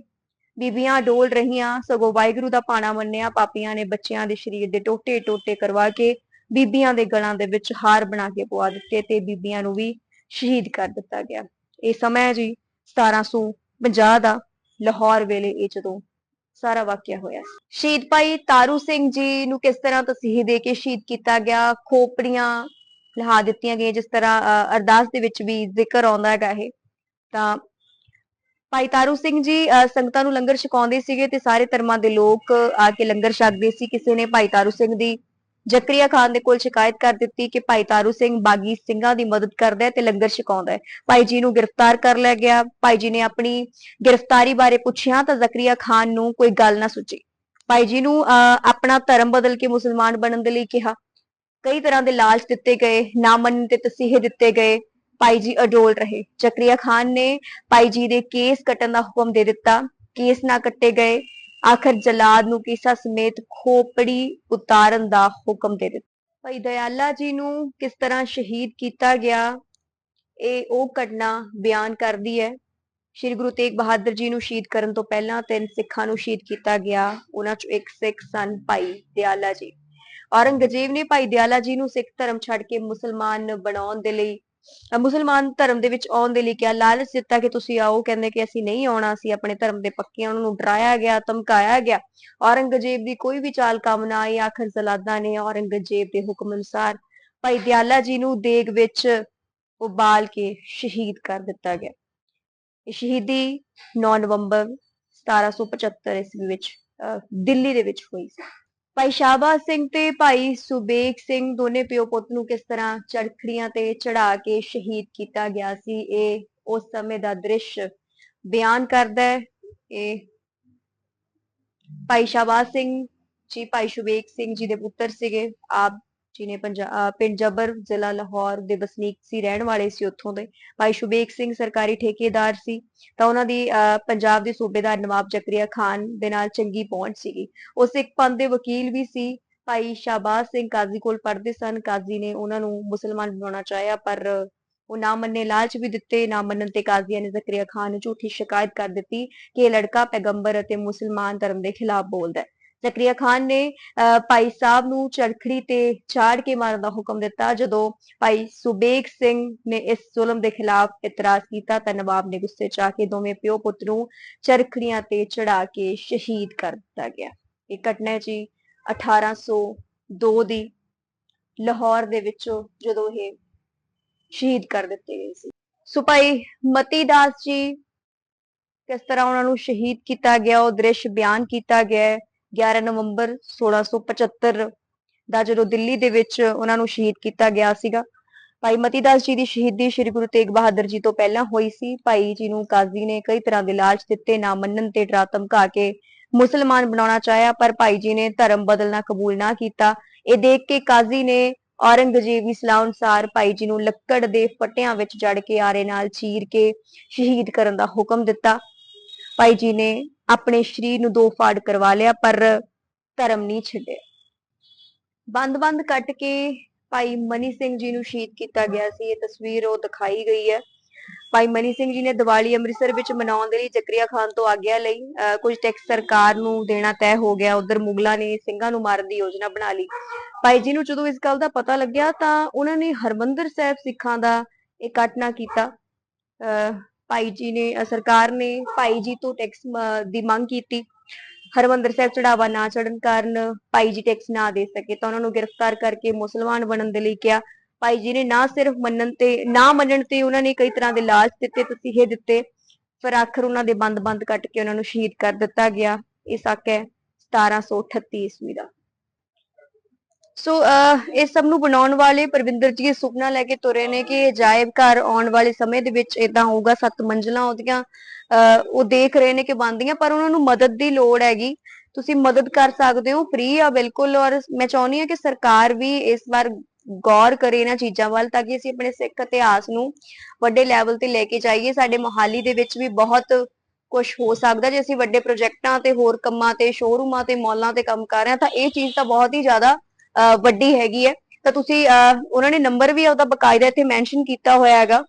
A: ਬੀਬੀਆਂ ਡੋਲ ਰਹੀਆਂ ਸਗੋਂ ਵਾਹਿਗੁਰੂ ਦਾ ਪਾਣਾ ਮੰਨਿਆ ਪਾਪੀਆਂ ਨੇ ਬੱਚਿਆਂ ਦੇ ਸਰੀਰ ਦੇ ਟੋਟੇ ਟੋਟੇ ਕਰਵਾ ਕੇ ਬੀਬੀਆਂ ਦੇ ਗਲਾਂ ਦੇ ਵਿੱਚ ਹਾਰ ਬਣਾ ਕੇ ਪਵਾ ਦਿੱਤੇ ਤੇ ਬੀਬੀਆਂ ਨੂੰ ਵੀ ਸ਼ਹੀਦ ਕਰ ਦਿੱਤਾ ਗਿਆ। ਇਹ ਸਮਾਂ ਹੈ ਜੀ 1750 ਦਾ ਲਾਹੌਰ ਵੇਲੇ ਇਹ ਜਦੋਂ ਸਾਰਾ ਵਾਕਿਆ ਹੋਇਆ ਸ਼ਹੀਦ ਭਾਈ ਤਾਰੂ ਸਿੰਘ ਜੀ ਨੂੰ ਕਿਸ ਤਰ੍ਹਾਂ ਤਸੀਹੇ ਦੇ ਕੇ ਸ਼ਹੀਦ ਕੀਤਾ ਗਿਆ? ਖੋਪੜੀਆਂ ਲਹਾ ਦਿੱਤੀਆਂ ਗਈਆਂ ਜਿਸ ਤਰ੍ਹਾਂ ਅ, ਅਰਦਾਸ ਦੇ ਵਿੱਚ ਵੀ ਜ਼ਿਕਰ ਆਉਂਦਾ ਹੈਗਾ ਇਹ। ਤਾਂ ਭਾਈ ਤਾਰੂ ਸਿੰਘ ਜੀ ਸੰਗਤਾਂ ਨੂੰ ਲੰਗਰ ਛਕਾਉਂਦੇ ਸੀਗੇ ਤੇ ਸਾਰੇ ਧਰਮਾਂ ਦੇ ਲੋਕ ਆ ਕੇ ਲੰਗਰ ਛਕਦੇ ਸੀ। ਕਿਸੇ ਨੇ ਭਾਈ ਤਾਰੂ ਸਿੰਘ ਦੀ ਜ਼ਕਰੀਆ ਖਾਨ ਦੇ ਕੋਲ ਸ਼ਿਕਾਇਤ ਕਰ ਦਿੱਤੀ ਕਿ ਭਾਈ ਤਾਰੂ ਸਿੰਘ ਬਾਗੀ ਸਿੰਘਾਂ ਦੀ ਮਦਦ ਕਰਦਾ ਹੈ ਤੇ ਲੰਗਰ ਛਕਾਉਂਦਾ ਹੈ। ਭਾਈ ਜੀ ਨੂੰ ਗ੍ਰਿਫਤਾਰ ਕਰ ਲਿਆ ਗਿਆ। ਭਾਈ ਜੀ ਨੇ ਆਪਣੀ ਗ੍ਰਿਫਤਾਰੀ ਬਾਰੇ ਪੁੱਛਿਆ ਤਾਂ ਜ਼ਕਰੀਆ ਖਾਨ ਨੂੰ ਕੋਈ ਗੱਲ ਨਾ ਸੁਝੀ ਭਾਈ ਜੀ ਨੂੰ ਅਹ, ਆਪਣਾ ਧਰਮ ਬਦਲ ਕੇ ਮੁਸਲਮਾਨ ਬਣਨ ਦੇ ਲਈ ਕਿਹਾ। ਕਈ ਤਰ੍ਹਾਂ ਦੇ ਲਾਲਚ ਦਿੱਤੇ ਗਏ ਨਾ ਮੰਨਣ ਤੇ ਤਸੀਹੇ ਦਿੱਤੇ ਗਏ। ਭਾਈ ਜੀ ਅਡੋਲ ਰਹੇ। ਚਕਰੀਆ ਖਾਨ ਨੇ ਭਾਈ ਜੀ ਦੇ ਕੇਸ ਕੱਟਣ ਦਾ ਹੁਕਮ ਦੇ ਦਿੱਤਾ। ਕੇਸ ਨਾ ਕੱਟੇ ਗਏ। ਆਖਰ ਜਲਾਦ ਨੂੰ ਕੀਸਾ ਸਮੇਤ ਖੋਪੜੀ ਉਤਾਰਨ ਦਾ ਹੁਕਮ ਦੇ ਦਿੱਤਾ। ਭਾਈ ਦਇਆਲਾ ਜੀ ਨੂੰ ਕਿਸ ਤਰ੍ਹਾਂ ਸ਼ਹੀਦ ਕੀਤਾ ਗਿਆ, ਇਹ ਉਹ ਘਟਨਾ ਬਿਆਨ ਕਰਦੀ ਹੈ। ਸ਼੍ਰੀ ਗੁਰੂ ਤੇਗ ਬਹਾਦਰ ਜੀ ਨੂੰ ਸ਼ਹੀਦ ਕਰਨ ਤੋਂ ਪਹਿਲਾਂ ਤਿੰਨ ਸਿੱਖਾਂ ਨੂੰ ਸ਼ਹੀਦ ਕੀਤਾ ਗਿਆ। ਉਹਨਾਂ ਚੋਂ ਇੱਕ ਸਿੱਖ ਸਨ ਭਾਈ ਦਿਆਲਾ ਜੀ। ਔਰੰਗਜ਼ੇਬ ਨੇ ਭਾਈ ਦਿਆਲਾ ਜੀ ਨੂੰ ਸਿੱਖ ਧਰਮ ਛੱਡ ਕੇ ਮੁਸਲਮਾਨ ਬਣਾਉਣ ਦੇ ਲਈ ਮੁਸਲਮਾਨ ਧਰਮ ਦੇ ਵਿੱਚ ਆਉਣ ਦੇ ਲਈ ਕਿਹਾ ਲਾਲਚ ਦਿੱਤਾ ਕਿ ਤੁਸੀਂ ਆਓ ਕਹਿੰਦੇ ਕਿ ਅਸੀਂ ਨਹੀਂ ਆਉਣਾ ਅਸੀਂ ਆਪਣੇ ਧਰਮ ਦੇ ਪੱਕੇ ਉਹਨਾਂ ਨੂੰ ਡਰਾਇਆ ਗਿਆ ਧਮਕਾਇਆ ਗਿਆ। ਔਰੰਗਜ਼ੇਬ ਦੀ ਕੋਈ ਵੀ ਚਾਲ ਕੰਮ ਨਾ ਆਈ ਆਖਰ ਜ਼ਲਾਦਾਂ ਨੇ ਔਰੰਗਜ਼ੇਬ ਦੇ ਹੁਕਮ ਅਨੁਸਾਰ ਭਾਈ ਦਿਆਲਾ ਜੀ ਨੂੰ ਦੇਗ ਵਿੱਚ ਉਬਾਲ ਕੇ ਸ਼ਹੀਦ ਕਰ ਦਿੱਤਾ ਗਿਆ। ਇਹ ਸ਼ਹੀਦੀ 9 ਨਵੰਬਰ 1775 ਈਸਵੀ ਵਿੱਚ ਅਹ, ਦਿੱਲੀ ਦੇ ਵਿੱਚ ਹੋਈ ਸੀ। ਭਾਈ ਸ਼ਾਹਬਾਜ਼ ਸਿੰਘ ਤੇ ਭਾਈ ਸੁਬੇਗ ਸਿੰਘ ਦੋਨੇ ਪਿਓ ਪੁੱਤ ਨੂੰ ਕਿਸ ਤਰ੍ਹਾਂ ਚੜਖੜੀਆਂ ਤੇ ਚੜਾ ਕੇ ਸ਼ਹੀਦ ਕੀਤਾ ਗਿਆ ਸੀ, ਇਹ ਉਸ ਸਮੇਂ ਦਾ ਦ੍ਰਿਸ਼ ਬਿਆਨ ਕਰਦਾ ਹੈ। ਇਹ ਭਾਈ ਸ਼ਾਹਬਾਜ਼ ਸਿੰਘ ਜੀ, ਭਾਈ ਸ਼ੁਬੇਕ ਸਿੰਘ ਜੀ ਦੇ ਪੁੱਤਰ ਸੀਗੇ। ਆਪ ਜੀ ਪਿੰਡ ਜਬਰ ਜ਼ਿਲ੍ਹਾ ਲਾਹੌਰ ਦੇ ਵਸਨੀਕ ਸੀ, ਰਹਿਣ ਵਾਲੇ ਸੀ ਉੱਥੋਂ ਦੇ। ਭਾਈ ਸ਼ੁਬੇਕ ਸਿੰਘ ਸਰਕਾਰੀ ਠੇਕੇਦਾਰ ਸੀ, ਤਾਂ ਉਹਨਾਂ ਦੀ ਪੰਜਾਬ ਦੇ ਸੂਬੇਦਾਰ ਨਵਾਬ ਜ਼ਕਰੀਆ ਖਾਨ ਦੇ ਨਾਲ ਚੰਗੀ ਪਹੁੰਚ ਸੀਗੀ। ਉਹ ਸਿੱਖ ਪੰਥ ਦੇ ਵਕੀਲ ਵੀ ਸੀ। ਭਾਈ ਸ਼ਾਬਾਜ਼ ਸਿੰਘ ਕਾਜ਼ੀ ਕੋਲ ਪੜ੍ਹਦੇ ਸਨ। ਕਾਜ਼ੀ ਨੇ ਉਹਨਾਂ ਨੂੰ ਮੁਸਲਮਾਨ ਬਣਾਉਣਾ ਚਾਹਿਆ, ਪਰ ਉਹ ਨਾ ਮੰਨੇ ਲਾਲਚ ਵੀ ਦਿੱਤੇ, ਨਾ ਮੰਨਣ ਤੇ ਕਾਜ਼ੀਆਂ ਨੇ ਜ਼ਕਰੀਆ ਖਾਨ ਨੂੰ ਝੂਠੀ ਸ਼ਿਕਾਇਤ ਕਰ ਦਿੱਤੀ ਕਿ ਇਹ ਲੜਕਾ ਪੈਗੰਬਰ ਅਤੇ ਮੁਸਲਮਾਨ ਧਰਮ ਦੇ ਖਿਲਾਫ ਬੋਲਦਾ ਹੈ। ਜ਼ਕਰੀਆ ਖਾਨ ਨੇ ਅਹ, ਭਾਈ ਸਾਹਿਬ ਨੂੰ ਚਰਖੜੀ ਤੇ ਚਾੜ ਕੇ ਮਾਰਨ ਦਾ ਹੁਕਮ ਦਿੱਤਾ। ਜਦੋਂ ਭਾਈ ਸੁਬੇਗ ਸਿੰਘ ਨੇ ਇਸ ਜ਼ੁਲਮ ਦੇ ਖਿਲਾਫ ਇਤਰਾਜ਼ ਕੀਤਾ ਤਾਂ ਨਵਾਬ ਨੇ ਗੁੱਸੇ 'ਚ ਆ ਕੇ ਦੋਵੇਂ ਪਿਓ ਪੁੱਤ ਨੂੰ ਚਰਖੜੀਆਂ ਤੇ ਚੜਾ ਕੇ ਸ਼ਹੀਦ ਕਰ ਦਿੱਤਾ ਗਿਆ। ਇਹ ਘਟਨਾ ਜੀ 1802 ਦੀ ਲਾਹੌਰ ਦੇ ਵਿੱਚੋਂ ਜਦੋਂ ਇਹ ਸ਼ਹੀਦ ਕਰ ਦਿੱਤੇ ਗਏ ਸੀ। ਸੋ ਭਾਈ ਮਤੀ ਦਾਸ ਜੀ ਕਿਸ ਤਰ੍ਹਾਂ ਉਹਨਾਂ ਨੂੰ ਸ਼ਹੀਦ ਕੀਤਾ ਗਿਆ ਉਹ ਦ੍ਰਿਸ਼ ਬਿਆਨ ਕੀਤਾ ਗਿਆ ਹੈ। 11 ਨਵੰਬਰ 1675 ਦਾ ਜਦੋਂ ਦਿੱਲੀ ਦੇ ਵਿੱਚ ਉਹਨਾਂ ਨੂੰ ਸ਼ਹੀਦ ਕੀਤਾ ਗਿਆ ਸੀਗਾ, ਭਾਈ ਮਤੀ ਦਾਸ ਜੀ ਦੀ ਸ਼ਹੀਦੀ ਸ੍ਰੀ ਗੁਰੂ ਤੇਗ ਬਹਾਦਰ ਜੀ ਤੋਂ ਪਹਿਲਾਂ ਹੋਈ ਸੀ। ਭਾਈ ਜੀ ਨੂੰ ਕਾਜ਼ੀ ਨੇ ਕਈ ਤਰ੍ਹਾਂ ਦੇ ਲਾਲਚ ਦਿੱਤੇ, ਨਾ ਮੰਨਣ ਤੇ ਡਰਾ ਧਮਕਾ ਕੇ ਮੁਸਲਮਾਨ ਬਣਾਉਣਾ ਚਾਹਿਆ, ਪਰ ਭਾਈ ਜੀ ਨੇ ਧਰਮ ਬਦਲਣਾ ਕਬੂਲ ਨਾ ਕੀਤਾ। ਇਹ ਦੇਖ ਕੇ ਕਾਜ਼ੀ ਨੇ ਔਰੰਗਜ਼ੇਬ ਦੀ ਸਲਾਹ ਅਨੁਸਾਰ ਭਾਈ ਜੀ ਨੂੰ ਲੱਕੜ ਦੇ ਫਟਿਆਂ ਵਿੱਚ ਜੜ ਕੇ ਆਰੇ ਨਾਲ ਚੀਰ ਕੇ ਸ਼ਹੀਦ ਕਰਨ ਦਾ ਹੁਕਮ ਦਿੱਤਾ। ਭਾਈ ਜੀ ਨੇ ਆਪਣੇ ਸਰੀਰ ਨੂੰ ਦੋ ਫਾੜ ਕਰਵਾ ਲਿਆ, ਪਰ ਧਰਮ ਨਹੀਂ ਛੱਡਿਆ। ਬੰਦ-ਬੰਦ ਕੱਟ ਕੇ ਭਾਈ ਮਨੀ ਸਿੰਘ ਜੀ ਨੂੰ ਸ਼ਹੀਦ ਕੀਤਾ ਗਿਆ ਸੀ। ਇਹ ਤਸਵੀਰ ਉਹ ਦਿਖਾਈ ਗਈ ਹੈ। ਭਾਈ ਮਨੀ ਸਿੰਘ ਜੀ ਨੇ ਦੀਵਾਲੀ ਅੰਮ੍ਰਿਤਸਰ ਵਿੱਚ ਮਨਾਉਣ ਦੇ ਲਈ ਜ਼ਕਰੀਆ ਖਾਨ ਤੋਂ ਆਗਿਆ ਲਈ, ਅਹ ਕੁਝ ਟੈਕਸ ਸਰਕਾਰ ਨੂੰ ਦੇਣਾ ਤੈਅ ਹੋ ਗਿਆ। ਉਧਰ ਮੁਗਲਾਂ ਨੇ ਸਿੰਘਾਂ ਨੂੰ ਮਾਰਨ ਦੀ ਯੋਜਨਾ ਬਣਾ ਲਈ। ਭਾਈ ਜੀ ਨੂੰ ਜਦੋਂ ਇਸ ਗੱਲ ਦਾ ਪਤਾ ਲੱਗਿਆ ਤਾਂ ਉਹਨਾਂ ਨੇ ਹਰਮੰਦਰ ਸਾਹਿਬ ਸਿੱਖਾਂ ਦਾ ਇਕੱਠਣਾ ਕੀਤਾ। ਅਹ ਭਾਈ ਜੀ ਨੇ ਸਰਕਾਰ ਨੇ ਭਾਈ ਜੀ ਤੋਂ ਟੈਕਸ ਦੀ ਮੰਗ ਕੀਤੀ। ਹਰਮੰਦਰ ਸਾਹਿਬ ਚੜਾਵਾ ਨਾ ਚੜਨ ਕਾਰਨ ਭਾਈ ਜੀ ਟੈਕਸ ਨਾ ਦੇ ਸਕੇ ਤਾਂ ਉਹਨਾਂ ਨੂੰ ਗ੍ਰਿਫਤਾਰ ਕਰਕੇ ਮੁਸਲਮਾਨ ਬਣਨ ਦੇ ਲਈ ਕਿਹਾ। ਭਾਈ ਜੀ ਨੇ ਨਾ ਸਿਰਫ ਮੰਨਣ ਤੇ, ਨਾ ਮੰਨਣ ਤੇ ਉਹਨਾਂ ਨੇ ਕਈ ਤਰ੍ਹਾਂ ਦੇ ਲਾਲਚ ਦਿੱਤੇ, ਤਸੀਹੇ ਦਿੱਤੇ। ਫਿਰ ਆਖਰ ਉਹਨਾਂ ਦੇ ਬੰਦ-ਬੰਦ ਕੱਟ ਕੇ ਉਹਨਾਂ ਨੂੰ ਸ਼ਹੀਦ ਕਰ ਦਿੱਤਾ ਗਿਆ। ਇਹ ਸੱਕ ਹੈ 1738 ਈਸਵੀ ਦਾ। ਸੋ ਅਹ, ਇਸ ਸਭ ਨੂੰ ਬਣਾਉਣ ਵਾਲੇ ਪਰਵਿੰਦਰ ਜੀ ਇਹ ਸੁਪਨਾ ਲੈ ਕੇ ਤੁਰੇ ਨੇ ਕਿ ਅਜਾਇਬ ਘਰ ਆਉਣ ਵਾਲੇ ਸਮੇਂ ਦੇ ਵਿੱਚ ਇਦਾਂ ਹੋਊਗਾ ਸੱਤ ਮੰਜ਼ਲਾਂ ਉਹਦੀਆਂ ਉਹ ਦੇਖ ਰਹੇ ਨੇ ਕਿ ਬਣਦੀਆਂ ਪਰ ਉਹਨਾਂ ਨੂੰ ਮਦਦ ਦੀ ਲੋੜ ਹੈਗੀ। ਤੁਸੀਂ ਮਦਦ ਕਰ ਸਕਦੇ ਹੋ ਫ੍ਰੀ ਆ ਬਿਲਕੁਲ ਔਰ ਮੈਂ ਚਾਹੁੰਦੀ ਹਾਂ ਕਿ ਸਰਕਾਰ ਵੀ ਇਸ ਵਾਰ ਗੌਰ ਕਰੇ ਇਹਨਾਂ ਚੀਜ਼ਾਂ ਵੱਲ ਤਾਂ ਕਿ ਅਸੀਂ ਆਪਣੇ ਸਿੱਖ ਇਤਿਹਾਸ ਨੂੰ ਵੱਡੇ ਲੈਵਲ ਤੇ ਲੈ ਕੇ ਜਾਈਏ। ਸਾਡੇ ਮੋਹਾਲੀ ਦੇ ਵਿੱਚ ਵੀ ਬਹੁਤ ਕੁਝ ਹੋ ਸਕਦਾ ਜੇ ਅਸੀਂ ਵੱਡੇ ਪ੍ਰੋਜੈਕਟਾਂ ਤੇ ਹੋਰ ਕੰਮਾਂ ਤੇ ਸ਼ੋਰੂਮਾਂ ਤੇ ਮਾਲਾਂ ਤੇ ਕੰਮ ਕਰ ਰਹੇ ਹਾਂ ਤਾਂ ਇਹ ਚੀਜ਼ ਤਾਂ ਬਹੁਤ ਹੀ ਜ਼ਿਆਦਾ ਵੱਡੀ ਹੈਗੀ ਹੈ, ਤਾਂ ਤੁਸੀਂ, ਅਹ ਉਹਨਾਂ ਨੇ ਨੰਬਰ ਵੀ ਉਹਦਾ ਬਕਾਇਦਾ ਇੱਥੇ ਮੈਂਸ਼ਨ ਕੀਤਾ ਹੋਇਆ ਹੈਗਾ।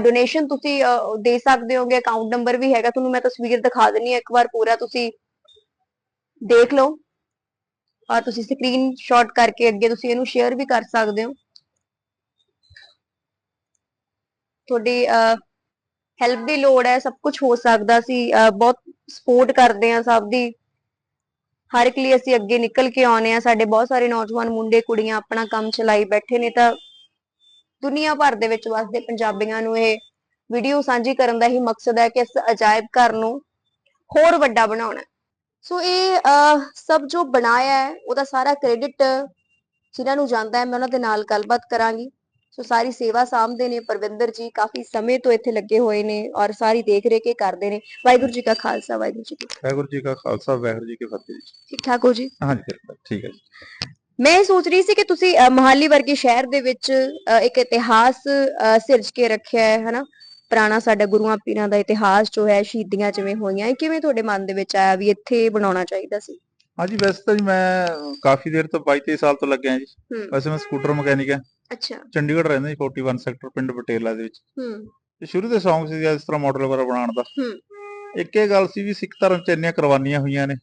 A: ਡੋਨੇਸ਼ਨ ਤੁਸੀਂ ਦੇ ਸਕਦੇ ਹੋਗੇ ਅਕਾਊਂਟ ਨੰਬਰ ਵੀ ਹੈਗਾ। ਤੁਹਾਨੂੰ ਮੈਂ ਤਸਵੀਰ ਦਿਖਾ ਦਿੰਨੀ ਹਾਂ, ਇੱਕ ਵਾਰ ਪੂਰਾ ਤੁਸੀਂ ਦੇਖ ਲਓ। ਔਰ ਤੁਸੀਂ ਸਕਰੀਨ ਕਰਕੇ ਅੱਗੇ ਤੁਸੀਂ ਇਹਨੂੰ ਸ਼ੇਅਰ ਵੀ ਕਰ ਸਕਦੇ ਹੋ। ਤੁਹਾਡੀ ਹੈਲਪ ਦੀ ਲੋੜ ਹੈ, ਸਭ ਕੁਝ ਹੋ ਸਕਦਾ ਸੀ। ਬਹੁਤ ਸਪੋਰਟ ਕਰਦੇ ਆ ਸਭ ਦੀ। ਹਰ ਇੱਕ ਲਈ ਅਸੀਂ ਅੱਗੇ ਨਿਕਲ ਕੇ ਆਉਨੇ ਆ। ਸਾਡੇ ਬਹੁਤ ਸਾਰੇ ਨੌਜਵਾਨ, ਮੁੰਡੇ, ਕੁੜੀਆਂ ਆਪਣਾ ਕੰਮ ਚਲਾਈ ਬੈਠੇ ਨੇ ਤਾਂ ਦੁਨੀਆ ਭਰ ਦੇ ਵਿੱਚ ਵਸਦੇ ਪੰਜਾਬੀਆਂ ਨੂੰ ਇਹ ਵੀਡੀਓ ਸਾਂਝੀ ਕਰਨ ਦਾ ਹੀ ਮਕਸਦ ਹੈ ਕਿ ਇਸ ਅਜਾਇਬ ਘਰ ਨੂੰ ਹੋਰ ਵੱਡਾ ਬਣਾਉਣਾ। ਸੋ ਇਹ ਸਭ ਜੋ ਬਣਾਇਆ ਹੈ, ਉਹਦਾ ਸਾਰਾ ਕ੍ਰੈਡਿਟ ਜਿਨ੍ਹਾਂ ਨੂੰ ਜਾਂਦਾ ਹੈ, ਮੈਂ ਉਹਨਾਂ ਦੇ ਨਾਲ ਗੱਲਬਾਤ ਕਰਾਂਗੀ। ਸੋ ਸਾਰੀ ਸੇਵਾ ਸਾਂਭਦੇ ਨੇ ਪਰਵਿੰਦਰ ਜੀ ਕਾਫੀ ਸਮੇਂ ਤੋਂ ਇੱਥੇ ਲੱਗੇ ਹੋਏ ਨੇ ਔਰ ਸਾਰੀ ਦੇਖ ਰੇਖ ਇਹ ਕਰਦੇ ਨੇ। ਵਾਹਿਗੁਰੂ ਜੀ ਕਾ ਖਾਲਸਾ ਵਾਹਿਗੁਰੂ ਜੀ ਕੀ।
B: ਵਾਹਿਗੁਰੂ ਜੀ ਕਾ ਖਾਲਸਾ ਵਾਹਿਗੁਰੂ ਜੀ ਕੀ ਫਤਿਹ ਜੀ।
A: ਠੀਕ ਠਾਕ ਹੋ ਜੀ?
B: ਹਾਂਜੀ ਠੀਕ ਹੈ ਜੀ।
A: ਮੈਂ ਇਹ ਸੋਚ ਰਹੀ ਸੀ ਕਿ ਤੁਸੀਂ ਮੋਹਾਲੀ ਵਰਗੇ ਸ਼ਹਿਰ ਦੇ ਵਿੱਚ ਇੱਕ ਇਤਿਹਾਸ ਸਿਰਜ ਕੇ ਰੱਖਿਆ ਹੈ ਹਨਾ? ਪੁਰਾਣਾ ਸਾਡਾ ਗੁਰੂਆਂ ਪੀਰਾਂ ਦਾ ਇਤਿਹਾਸ ਜੋ ਹੈ ਸ਼ਹੀਦੀਆਂ ਜਿਵੇਂ ਹੋਈਆਂ ਕਿਵੇਂ ਤੁਹਾਡੇ ਮਨ ਦੇ ਵਿੱਚ ਆਇਆ ਵੀ ਇੱਥੇ ਬਣਾਉਣਾ ਚਾਹੀਦਾ ਸੀ?
B: ਹਾਂਜੀ ਵੈਸੇ ਤਾਂ ਜੀ ਮੈਂ ਕਾਫੀ ਦੇਰ ਤੋਂ 22 23 ਸਾਲ ਤੋਂ ਲੱਗਿਆ ਜੀ। ਵੈਸੇ ਮੈਂ ਸਕੂਟਰ ਮਕੈਨਿਕ ਹਾਂ।
A: ਅੱਛਾ।
B: ਚੰਡੀਗੜ੍ਹ ਰਹਿੰਦਾ ਜੀ 41 ਸੈਕਟਰ ਪਿੰਡ ਬਟੇਲਾ ਦੇ ਵਿੱਚ।
A: ਹੂੰ।
B: ਤੇ ਸ਼ੁਰੂ ਦੇ ਸ਼ੌਂਕ ਸੀ ਇਸ ਤਰ੍ਹਾਂ ਮਾਡਲ ਵਗੈਰਾ ਬਣਾਉਣ ਦਾ।
A: ਹੂੰ।
B: ਇੱਕ ਇਹ ਗੱਲ ਸੀ ਵੀ ਸਿੱਖ ਧਰਮ ਚ ਇੰਨੀਆਂ ਕੁਰਬਾਨੀਆਂ ਹੋਈਆਂ ਨੇ।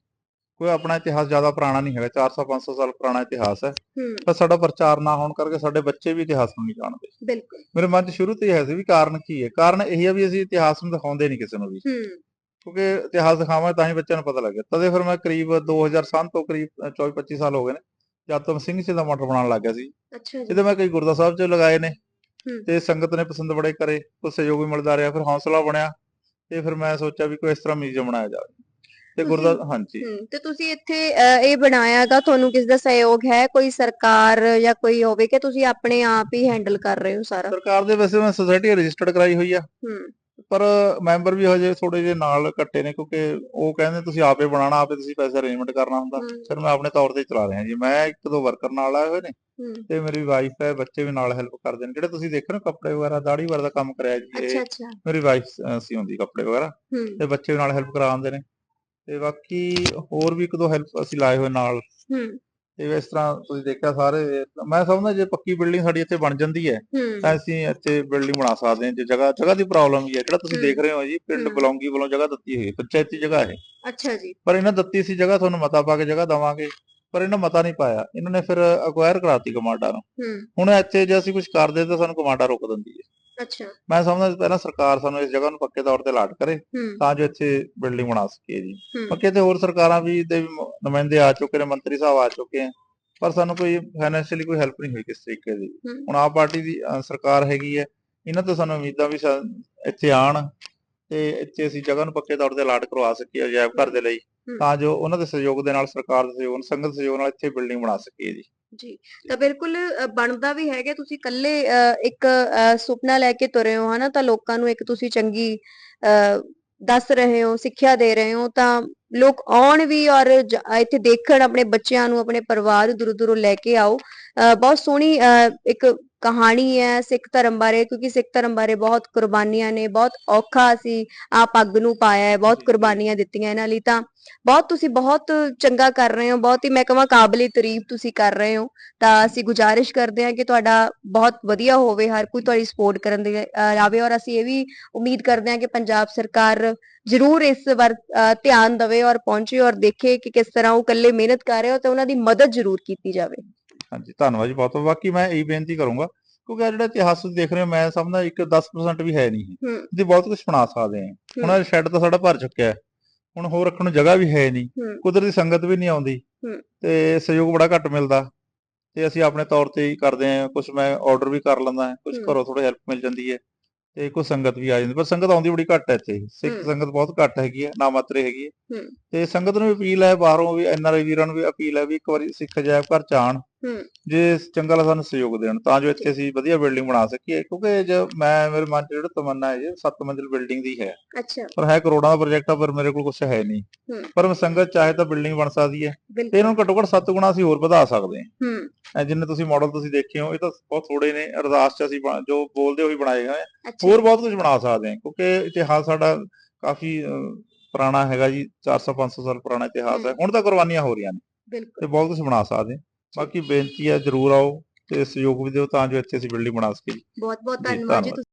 B: ਕੋਈ ਆਪਣਾ ਇਤਿਹਾਸ ਜ਼ਿਆਦਾ ਪੁਰਾਣਾ ਨਹੀਂ ਹੈਗਾ 400 500 ਸਾਲ ਪੁਰਾਣਾ ਇਤਿਹਾਸ ਹੈ।
A: ਹੂੰ।
B: ਪਰ ਸਾਡਾ ਪ੍ਰਚਾਰ ਨਾ ਹੋਣ ਕਰਕੇ ਸਾਡੇ ਬੱਚੇ ਵੀ ਇਤਿਹਾਸ ਨੂੰ ਨਹੀਂ ਜਾਣਦੇ।
A: ਬਿਲਕੁਲ।
B: ਮੇਰੇ ਮਨ 'ਚ ਸ਼ੁਰੂ ਤੋਂ ਹੀ ਹੈ ਸੀ ਵੀ ਕਾਰਨ ਕੀ ਹੈ? ਕਾਰਨ ਇਹ ਹੈ ਵੀ ਅਸੀਂ ਇਤਿਹਾਸ ਨੂੰ ਦਿਖਾਉਂਦੇ ਨਹੀਂ ਕਿਸੇ ਨੂੰ ਵੀ।
A: ਹੂੰ।
B: ਕਿਉਂਕਿ ਇਤਿਹਾਸ ਦਿਖਾਵਾਂ ਤਾਂ ਹੀ ਬੱਚਿਆਂ ਨੂੰ ਪਤਾ ਲੱਗੇ ਤਦੇ ਫਿਰ ਮੈਂ ਕਰੀਬ 2007 ਤੋਂ ਕਰੀਬ 24 25 ਸਾਲ ਹੋ ਗਏ ਨੇ ਜਦ ਤੋਂ ਮੈਂ ਸਿੰਘ ਜੀ ਦਾ ਮਟਰ ਬਣਾਉਣ ਲੱਗ ਗਿਆ ਸੀ।
A: ਅੱਛਾ ਜੀ।
B: ਜਿਹਦੇ ਮੈਂ ਕਈ ਗੁਰਦਾ ਸਾਹਿਬ 'ਚ ਲਗਾਏ ਨੇ। ਤੇ ਸੰਗਤ ਨੇ ਪਸੰਦ ਬੜੇ ਕਰੇ ਕੁਝ ਸਹਿਯੋਗ ਵੀ ਮਿਲਦਾ ਰਿਹਾ ਫਿਰ ਹੌਸਲਾ ਬਣਿਆ ਤੇ ਫਿਰ ਮੈਂ ਸੋਚਿਆ ਵੀ ਕੋਈ ਇਸ ਤਰ੍ਹਾਂ ਮਿਊਜ਼ੀਅਮ ਬਣਾਇਆ ਜਾਵੇ। ਤੇ ਗੁਰਦਾ ਹਾਂਜੀ।
A: ਤੇ ਤੁਸੀਂ ਇੱਥੇ ਇਹ ਬਣਾਇਆਗਾ ਤੁਹਾਨੂੰ ਕਿਸ ਦਾ ਸਹਿਯੋਗ ਹੈ? ਕੋਈ ਸਰਕਾਰ ਜਾਂ ਕੋਈ ਹੋਵੇ ਕਿ ਤੁਸੀਂ ਆਪਣੇ ਆਪ ਹੀ ਹੈਂਡਲ ਕਰ ਰਹੇ ਹੋ ਸਾਰਾ?
B: ਸਰਕਾਰ ਦੇ ਵੈਸੇ ਮੈਂ ਸੁਸਾਇਟੀ ਰਜਿਸਟਰਡ ਕਰਾਈ ਹੋਈ ਆ।
A: ਹੂੰ।
B: ਪਰ ਮੈਂਬਰ ਵੀ ਹਜੇ ਥੋੜੇ ਜਿਹੇ ਨਾਲ ਇਕੱਠੇ ਨੇ ਕਿਉਂਕਿ ਉਹ ਕਹਿੰਦੇ ਤੁਸੀਂ ਆਪੇ ਬਣਾਉਣਾ ਆਪੇ ਤੁਸੀਂ ਪੈਸੇ ਅਰੇਂਜਮੈਂਟ ਕਰਨਾ ਹੁੰਦਾ। ਫਿਰ ਮੈਂ ਆਪਣੇ ਤੌਰ ਤੇ ਚਲਾ ਰਿਹਾ ਜੀ। ਮੈਂ ਇੱਕ ਦੋ ਵਰਕਰ ਨਾਲ ਆਏ ਹੋਏ ਨੇ ਤੇ ਮੇਰੀ ਵਾਈਫ ਹੈ ਬੱਚੇ ਵੀ ਨਾਲ ਹੈਲਪ ਕਰਦੇ ਨੇ। ਜਿਹੜੇ ਤੁਸੀਂ ਦੇਖ ਰਹੇ ਹੋ ਕੱਪੜੇ ਵਗੈਰਾ ਦਾੜੀ ਵਗੈਰਾ ਦਾ ਕੰਮ ਕਰਿਆ ਜੀ ਮੇਰੀ ਵਾਈਫ ਸੀ ਹੁੰਦੀ ਕੱਪੜੇ ਵਗੈਰਾ ਤੇ ਬੱਚੇ ਵੀ ਨਾਲ ਹੈਲਪ ਕਰਾਉਂਦੇ ਨੇ। ਤੇ ਬਾਕੀ ਹੋਰ ਵੀ ਇੱਕ ਦੋ ਹੈਲਪ ਅਸੀਂ ਲਾਏ ਹੋਏ ਨਾਲ। ਤੇ ਇਸ ਤਰ੍ਹਾਂ ਤੁਸੀਂ ਦੇਖਿਆ ਸਾਰੇ ਮੈਂ ਸਮਝਦਾ ਜੇ ਪੱਕੀ ਬਿਲਡਿੰਗ ਸਾਡੀ ਇੱਥੇ ਬਣ ਜਾਂਦੀ ਹੈ ਤਾਂ ਅਸੀਂ ਇੱਥੇ ਬਿਲਡਿੰਗ ਬਣਾ ਸਕਦੇ ਹਾਂ ਜੇ ਜਗ੍ਹਾ ਜਗ੍ਹਾ ਦੀ ਪ੍ਰੋਬਲਮ ਵੀ ਹੈ ਜਿਹੜਾ ਤੁਸੀਂ ਦੇਖ ਰਹੇ ਹੋ ਜੀ ਪਿੰਡ। ਬਲੌਂਗੀ ਵੱਲੋਂ ਜਗ੍ਹਾ ਦਿੱਤੀ ਹੋਈ ਹੈ ਪੰਚਾਇਤੀ ਜਗ੍ਹਾ ਹੈ।
A: ਅੱਛਾ ਜੀ।
B: ਪਰ ਇਹਨਾਂ ਦਿੱਤੀ ਸੀ ਜਗ੍ਹਾ ਤੁਹਾਨੂੰ ਮਤਾ ਪਾ ਕੇ ਜਗ੍ਹਾ ਦਵਾਂਗੇ ਪਰ ਇਹਨਾਂ ਮਤਾ ਨਹੀਂ ਪਾਇਆ। ਇਹਨਾਂ ਨੇ ਫਿਰ ਅਕਵਾਇਰ ਕਰਾਤੀ ਕਮਾਂਡਾ ਨੂੰ। ਹੁਣ ਇੱਥੇ ਜੇ ਅਸੀਂ ਕੁਝ ਕਰਦੇ ਤਾਂ ਸਾਨੂੰ ਕਮਾਂਡਾ ਰੋਕ ਦਿੰਦੀ ਹੈ।
A: ਅੱਛਾ।
B: ਮੈਂ ਸਮਝਦਾ ਪਹਿਲਾਂ ਸਰਕਾਰ ਸਾਨੂੰ ਇਸ ਜਗ੍ਹਾ ਨੂੰ ਪੱਕੇ ਤੌਰ ਤੇ ਅਲਾਟ ਕਰੇ ਤਾਂ ਜੋ ਇੱਥੇ ਬਿਲਡਿੰਗ ਬਣਾ ਸਕੀਏ ਜੀ। ਬਾਕੀ ਤੇ ਹੋਰ ਸਰਕਾਰਾਂ ਵੀ ਦੇ ਨੁਮਾਇੰਦੇ ਆ ਚੁੱਕੇ ਨੇ ਮੰਤਰੀ ਸਾਹਿਬ ਆ ਚੁੱਕੇ ਆ ਪਰ ਸਾਨੂੰ ਕੋਈ ਫਾਈਨੈਂਸ਼ੀਅਲੀ ਕੋਈ ਹੈਲਪ ਨਹੀਂ ਹੋਈ ਕਿਸ ਤਰੀਕੇ ਦੀ। ਹੁਣ ਆਪ ਪਾਰਟੀ ਦੀ ਸਰਕਾਰ ਹੈਗੀ ਹੈ ਇਹਨਾਂ ਤੋਂ ਸਾਨੂੰ ਉਮੀਦਾਂ ਵੀ ਇੱਥੇ ਆਣ ਤੇ ਇੱਥੇ ਅਸੀਂ ਜਗ੍ਹਾ ਨੂੰ ਪੱਕੇ ਤੌਰ ਤੇ ਅਲਾਟ ਕਰਵਾ ਸਕੀਏ ਅਜਾਇਬ ਘਰ ਦੇ ਲਈ। ਤਾਂ ਜੋ ਉਹਨਾਂ ਦੇ ਸਹਿਯੋਗ ਦੇ ਨਾਲ ਸਰਕਾਰ ਦੇ ਸਹਿਯੋਗ ਸੰਗਤ ਸਹਿਯੋਗ ਨਾਲ ਇੱਥੇ ਬਿਲਡਿੰਗ ਬਣਾ ਸਕੀਏ ਜੀ।
A: ਜੀ ਤਾਂ ਬਿਲਕੁਲ ਅ, ਬਣਦਾ ਵੀ ਹੈਗਾ ਤੁਸੀਂ ਇਕੱਲੇ ਅ, ਇੱਕ ਅ, ਸੁਪਨਾ ਲੈ ਕੇ ਤੁਰੇ ਹੋ ਹਨਾ ਤਾਂ ਲੋਕਾਂ ਨੂੰ ਇੱਕ ਤੁਸੀਂ ਚੰਗੀ ਅ, ਦੱਸ ਰਹੇ ਹੋ ਸਿੱਖਿਆ ਦੇ ਰਹੇ ਹੋ ਤਾਂ ਲੋਕ ਆਉਣ ਵੀ ਔਰ ਜ- ਇੱਥੇ ਦੇਖਣ ਆਪਣੇ ਬੱਚਿਆਂ ਨੂੰ ਆਪਣੇ ਪਰਿਵਾਰ ਦੂਰੋਂ ਦੂਰੋਂ ਲੈ ਕੇ ਆਓ। ਅ, ਬਹੁਤ ਸੋਹਣੀ ਅ, ਇੱਕ ਕਹਾਣੀ ਹੈ ਸਿੱਖ ਧਰਮ ਬਾਰੇ ਕਿਉਂਕਿ ਸਿੱਖ ਧਰਮ ਬਾਰੇ ਬਹੁਤ ਕੁਰਬਾਨੀਆਂ ਨੇ ਬਹੁਤ ਔਖਾ ਸੀ ਆ ਪੱਗ ਨੂੰ ਪਾਇਆ ਹੈ ਬਹੁਤ। ਕੁਰਬਾਨੀਆਂ ਦਿੱਤੀਆਂ ਇਹਨਾਂ ਲਈ ਤਾਂ ਬਹੁਤ ਤੁਸੀਂ ਬਹੁਤ ਚੰਗਾ ਕਰ ਰਹੇ ਹੋ ਬਹੁਤ ਹੀ ਮੈਂ ਕਹਾਂ ਕਾਬਲੇ ਤਾਰੀਫ ਤੁਸੀਂ ਕਰ ਰਹੇ ਹੋ ਤਾਂ ਅਸੀਂ ਗੁਜ਼ਾਰਿਸ਼ ਕਰਦੇ ਹਾਂ ਕਿ ਤੁਹਾਡਾ ਬਹੁਤ ਵਧੀਆ ਹੋਵੇ ਹਰ ਕੋਈ ਤੁਹਾਡੀ ਸਪੋਰਟ ਕਰਨ ਦੇ ਆਵੇ ਔਰ ਅਸੀਂ ਇਹ ਵੀ ਉਮੀਦ ਕਰਦੇ ਹਾਂ ਕਿ ਪੰਜਾਬ ਸਰਕਾਰ ਜ਼ਰੂਰ ਇਸ ਵਾਰ ਧਿਆਨ ਦੇਵੇ ਔਰ ਪਹੁੰਚੇ ਔਰ ਦੇਖੇ ਕਿ ਕਿਸ ਤਰ੍ਹਾਂ ਉਹ ਇਕੱਲੇ ਮਿਹਨਤ ਕਰ ਰਹੇ ਹੋ ਤੇ ਉਹਨਾਂ ਦੀ ਮਦਦ ਜ਼ਰੂਰ ਕੀਤੀ ਜਾਵੇ
B: ਹਾਂਜੀ ਧੰਨਵਾਦ ਜੀ ਬਹੁਤ ਬਹੁਤ ਬਾਕੀ ਮੈਂ ਇਹ ਬੇਨਤੀ ਕਰੂੰਗਾ ਕਿਉਂਕਿ ਆਹ ਜਿਹੜਾ ਇਤਿਹਾਸ ਤੁਸੀਂ ਦੇਖ ਰਹੇ ਹੋ ਮੈਂ ਸਮਝਦਾ ਇੱਕ 10% ਵੀ ਹੈ ਨਹੀਂ
A: ਹੂੰ।
B: ਤੁਸੀਂ ਬਹੁਤ ਕੁਝ ਬਣਾ ਸਕਦੇ ਆ। ਹੁਣ ਇਹ ਸ਼ੈੱਡ ਤਾਂ ਸਾਡਾ ਭਰ ਚੁੱਕਿਆ ਹੈ। ਹੁਣ ਹੋਰ ਰੱਖਣ ਨੂੰ ਜਗ੍ਹਾ ਵੀ ਹੈ ਨਹੀਂ।
A: ਹੂੰ।
B: ਕੁਦਰਤੀ ਸੰਗਤ ਵੀ ਨਹੀਂ ਆਉਂਦੀ।
A: ਹੂੰ।
B: ਤੇ ਸਹਿਯੋਗ ਬੜਾ ਘੱਟ ਮਿਲਦਾ। ਤੇ ਅਸੀਂ ਆਪਣੇ ਤੌਰ ਤੇ ਹੀ ਕਰਦੇ ਆ ਕੁਝ ਮੈਂ ਆਰਡਰ ਵੀ ਕਰ ਲੈਂਦਾ ਕੁਝ
A: ਹੂੰ।
B: ਘਰੋਂ ਥੋੜਾ ਹੈਲਪ ਮਿਲ ਜਾਂਦੀ ਹੈ ਤੇ ਕੁਝ ਸੰਗਤ ਵੀ ਆ ਜਾਂਦੀ ਪਰ ਸੰਗਤ ਆਉਂਦੀ ਬੜੀ ਘੱਟ ਹੈ ਇੱਥੇ। ਸਿੱਖ
A: ਹੂੰ।
B: ਸੰਗਤ ਬਹੁਤ ਘੱਟ ਹੈਗੀ ਹੈ ਨਾ ਮਾਤਰੇ ਹੈਗੀ ਹੈ।
A: ਹੂੰ।
B: ਤੇ ਸੰਗਤ ਨੂੰ ਵੀ ਅਪੀਲ ਹੈ ਬਾਹਰੋਂ ਵੀ ਐਨਆਰਆਈ ਵੀਰਾਂ ਨੂੰ ਵੀ ਅਪੀਲ ਹੈ ਵੀ ਇੱਕ ਵਾਰੀ ਸਿੱਖ ਜਾਇਬ ਘਰ ਚ ਆਉਣ ਜੇ ਚੰਗਾ ਲੱਗਾ ਸਾਨੂੰ ਸਹਿਯੋਗ ਦੇਣ ਤਾਂ ਜੋ ਇੱਥੇ ਅਸੀਂ ਵਧੀਆ ਬਿਲਡਿੰਗ ਬਣਾ ਸਕੀਏ ਕਿਉਂਕਿ ਜੇ ਮੈਂ ਮੇਰੇ ਮਨ 'ਚ ਜਿਹੜਾ ਤਮੰਨਾ ਹੈ ਜੀ 7 ਮੰਜ਼ਿਲ ਬਿਲਡਿੰਗ ਦੀ ਹੈ।
A: ਅੱਛਾ।
B: ਪਰ ਹੈ ਕਰੋੜਾਂ ਦਾ ਪ੍ਰੋਜੈਕਟ ਆ ਪਰ ਮੇਰੇ ਕੋਲ ਕੁਝ ਹੈ ਨਹੀਂ। ਪਰ ਮੈਂ ਸੰਗਤ ਚਾਹੇ ਤਾਂ ਬਿਲਡਿੰਗ ਬਣ ਸਕਦੀ ਹੈ। ਤੇ ਇਹਨਾਂ ਨੂੰ ਘੱਟੋ ਘੱਟ 7 ਗੁਣਾ ਅਸੀਂ ਹੋਰ ਵਧਾ ਸਕਦੇ ਹਾਂ। ਜਿੰਨੇ ਤੁਸੀਂ ਮਾਡਲ ਤੁਸੀਂ ਦੇਖੇ ਹੋ ਇਹ ਤਾਂ ਬਹੁਤ ਥੋੜੇ ਨੇ ਅਰਦਾਸ 'ਚ ਅਸੀਂ ਜੋ ਬੋਲਦੇ ਉਹੀ ਬਣਾਏ ਆ।
A: ਅੱਛਾ।
B: ਹੋਰ ਬਹੁਤ ਕੁਝ ਬਣਾ ਸਕਦੇ ਹਾਂ ਕਿਉਂਕਿ ਇਤਿਹਾਸ ਸਾਡਾ ਕਾਫੀ ਪੁਰਾਣਾ ਹੈਗਾ ਜੀ 400 500 ਸਾਲ ਪੁਰਾਣਾ ਇਤਿਹਾਸ ਹੈ। ਹੁਣ ਤਾਂ ਕੁਰਬਾਨੀਆਂ ਹੋ ਰਹੀਆਂ ਨੇ।
A: ਬਿਲਕੁਲ।
B: ਤੇ ਬਹੁਤ ਕੁਝ ਬਣਾ ਸਕਦੇ ਹਾਂ। ਬਾਕੀ ਬੇਨਤੀ ਹੈ ਜਰੂਰ ਆਓ ਤੇ ਸਹਿਯੋਗ ਵੀ ਦਿਓ ਤਾਂ ਜੋ ਇੱਥੇ ਅਸੀਂ ਬਿਲਡਿੰਗ ਬਣਾ ਸਕੀਏ
A: ਬਹੁਤ ਬਹੁਤ
B: ਜੀ,
A: ਧੰਨਵਾਦ ਜੀ
B: ਧੰਨਵਾਦ।